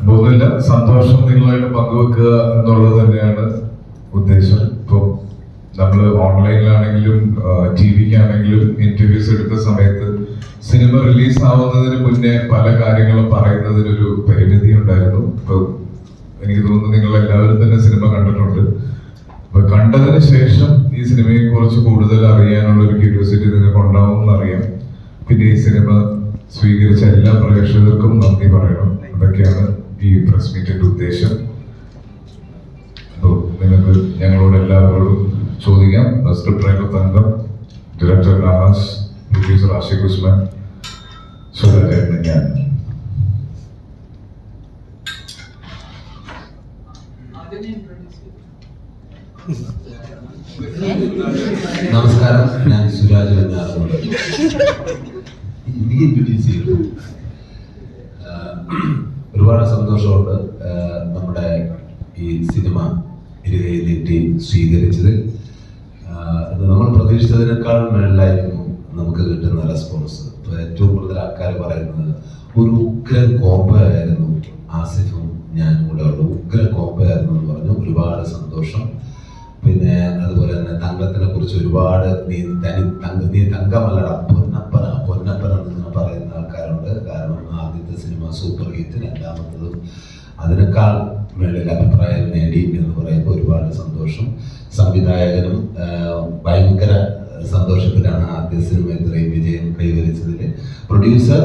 ഒന്നുമില്ല സന്തോഷം നിങ്ങളായിട്ട് പങ്കുവെക്കുക എന്നുള്ളത് തന്നെയാണ് ഉദ്ദേശം. ഇപ്പം നമ്മൾ ഓൺലൈനിലാണെങ്കിലും ടി വിക്കാണെങ്കിലും ഇന്റർവ്യൂസ് എടുത്ത സമയത്ത് സിനിമ റിലീസ് ആവുന്നതിന് മുന്നേ പല കാര്യങ്ങളും പറയുന്നതിനൊരു പരിമിതി ഉണ്ടായിരുന്നു. ഇപ്പൊ എനിക്ക് തോന്നുന്നു നിങ്ങൾ എല്ലാവരും തന്നെ സിനിമ കണ്ടിട്ടുണ്ട്. അപ്പൊ കണ്ടതിന് ശേഷം ഈ സിനിമയെ കുറിച്ച് കൂടുതൽ അറിയാനുള്ള ഒരു ക്യൂരിയോസിറ്റി നിങ്ങൾക്ക് ഉണ്ടാവും എന്നറിയാം പിന്നെ ഈ സിനിമ സ്വീകരിച്ച എല്ലാ പ്രേക്ഷകർക്കും നന്ദി പറയണം. അതൊക്കെയാണ് ഈ പ്രസ് മീറ്റിന്റെ ഉദ്ദേശം. അപ്പോൾ നിങ്ങൾക്ക് ഞങ്ങളോട് എല്ലാവരോടും ചോദിക്കാം. Script writer Thankam director Nahas producer Ashiq Usman Sudhakaran ഞാൻ. നമസ്കാരം. ഞാൻ സുരാജ് വെഞ്ഞാറുണ്ട് എനിക്ക് introduce ചെയ്യൂ. ഒരുപാട് സന്തോഷമുണ്ട് നമ്മുടെ ഈ സിനിമ ഇരുകയിലേറ്റി സ്വീകരിച്ചതിൽ. ആഹ് ഇത് നമ്മൾ പ്രതീക്ഷിച്ചതിനേക്കാൾ മേളിലായിരുന്നു നമുക്ക് കിട്ടുന്ന റെസ്പോൺസ്. ഇപ്പോൾ ഏറ്റവും കൂടുതൽ ആൾക്കാർ പറയുന്നത് ഒരു ഉഗ്രൻ കോമ്പയായിരുന്നു ആസിഫും ഞാനും കൂടെ ഉള്ള ഉഗ്രൻ കോമ്പയായിരുന്നു എന്ന് പറഞ്ഞു. ഒരുപാട് സന്തോഷം. പിന്നെ അതുപോലെ തന്നെ തങ്കത്തിനെ കുറിച്ച് ഒരുപാട് നീ തനി തങ്ക നീ തങ്കമല്ലട സിനിമ സൂപ്പർ ഹിറ്റ് രണ്ടാമത്തതും അതിനേക്കാൾ മേളിൽ അഭിപ്രായം നേടി എന്ന് പറയുമ്പോൾ ഒരുപാട് സന്തോഷം. സംവിധായകനും ഭയങ്കര സന്തോഷത്തിലാണ് ആദ്യ സിനിമ ഇത്രയും വിജയം കൈവരിച്ചതിൽ പ്രൊഡ്യൂസർ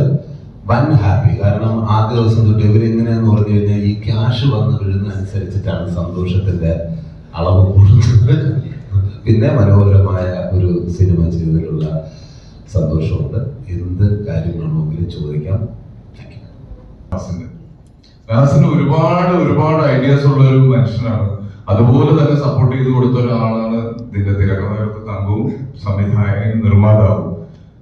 വൻ ഹാപ്പി. കാരണം ആദ്യ ദിവസം തൊട്ട് ഇവരെങ്ങനെയാന്ന് പറഞ്ഞു കഴിഞ്ഞാൽ ഈ ക്യാഷ് വന്ന് വീഴുന്ന അനുസരിച്ചിട്ടാണ് സന്തോഷത്തിന്റെ അളവ് കൂടുന്നത്. പിന്നെ മനോഹരമായ ഒരു സിനിമ ചെയ്തതിലുള്ള സന്തോഷമുണ്ട്. എന്ത് കാര്യങ്ങളാണെങ്കിലും ചോദിക്കാം. നാസിന് ഒരുപാട് ഒരുപാട് ഐഡിയാസ് ഉള്ള ഒരു മനുഷ്യനാണ്. അതുപോലെ തന്നെ സപ്പോർട്ട് ചെയ്ത് കൊടുത്ത ഒരാളാണ് ഇതിന്റെ തിരക്കഥാകൃത്ത് തങ്കവും സംവിധായകൻ നിർമ്മാതാവും.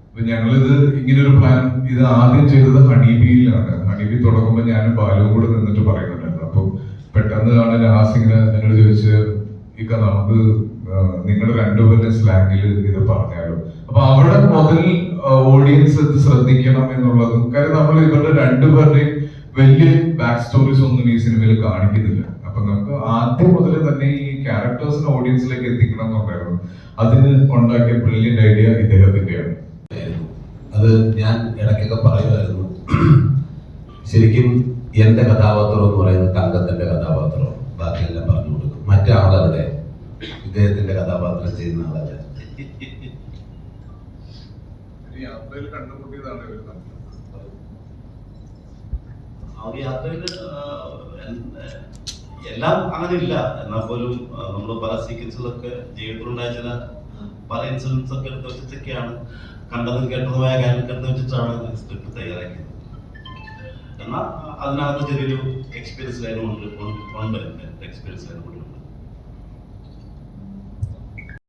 അപ്പൊ ഞങ്ങളിത് ഇങ്ങനെ ഒരു പ്ലാൻ ഇത് ആദ്യം ചെയ്തത് ഹണീബിയിലാണ് ഹണിബി തുടങ്ങുമ്പോൾ ഞാൻ ബാലുവും കൂടെ നിന്നിട്ട് പറയുന്നുണ്ടായിരുന്നു. അപ്പൊ പെട്ടെന്ന് ആണ് നാസ് ഇങ്ങനെ എന്നോട് ചോദിച്ച് ഇക്ക നമുക്ക് നിങ്ങൾ രണ്ടുപേരുടെ സ്ലാങ്ങിൽ ഇത് പറഞ്ഞാലോ? അപ്പൊ അവിടെ ഇത് ശ്രദ്ധിക്കണം എന്നുള്ളതും കാര്യം നമ്മൾ ഇവരുടെ രണ്ടുപേരുടെയും വലിയ ബാക്ക് സ്റ്റോറീസ് ഒന്നും ഈ സിനിമയിൽ കാണിക്കുന്നില്ല. അപ്പൊ നമുക്ക് ആദ്യം മുതൽ തന്നെ ഈ ക്യാരക്ടേഴ്സിനെ ഓഡിയൻസിലേക്ക് എത്തിക്കണം എന്നുണ്ടായിരുന്നു അതിന് ഉണ്ടാക്കിയ ബ്രില്യന്റ് ഐഡിയ ഇദ്ദേഹത്തിന്റെയാണ്. അത് ഞാൻ ഇടയ്ക്കൊക്കെ പറയുമായിരുന്നു. ശരിക്കും എന്റെ കഥാപാത്രം എന്ന് പറയുന്നത് തങ്കത്തിന്റെ കഥാപാത്രം ബാക്കിയെല്ലാം പറഞ്ഞു കൊടുക്കും. മറ്റേ ആളവിടെ? ഇദ്ദേഹത്തിന്റെ കഥാപാത്രം ചെയ്യുന്ന ആളവിടെ യാത്രയിൽ കണ്ടുമുട്ടിയതാണ് ആ ഒരു എല്ലാം അങ്ങനെ ഇല്ല എന്നാൽ പോലും നമ്മൾ പല സീക്വൻസുകളൊക്കെ ജീവിതത്തിലുണ്ടായ ചില പല ഇൻസിഡൻസ് ഒക്കെ എടുത്ത് വെച്ചിട്ടൊക്കെയാണ് കണ്ടതും കേട്ടതുമായ കാര്യം എടുത്ത് വെച്ചിട്ടാണ് സ്ക്രിപ്റ്റ് തയ്യാറാക്കിയത്. എന്നാൽ അതിനകത്ത് ചെറിയൊരു എക്സ്പീരിയൻസ് ലൈനും ഉണ്ട് എക്സ്പീരിയൻസ് ലൈനും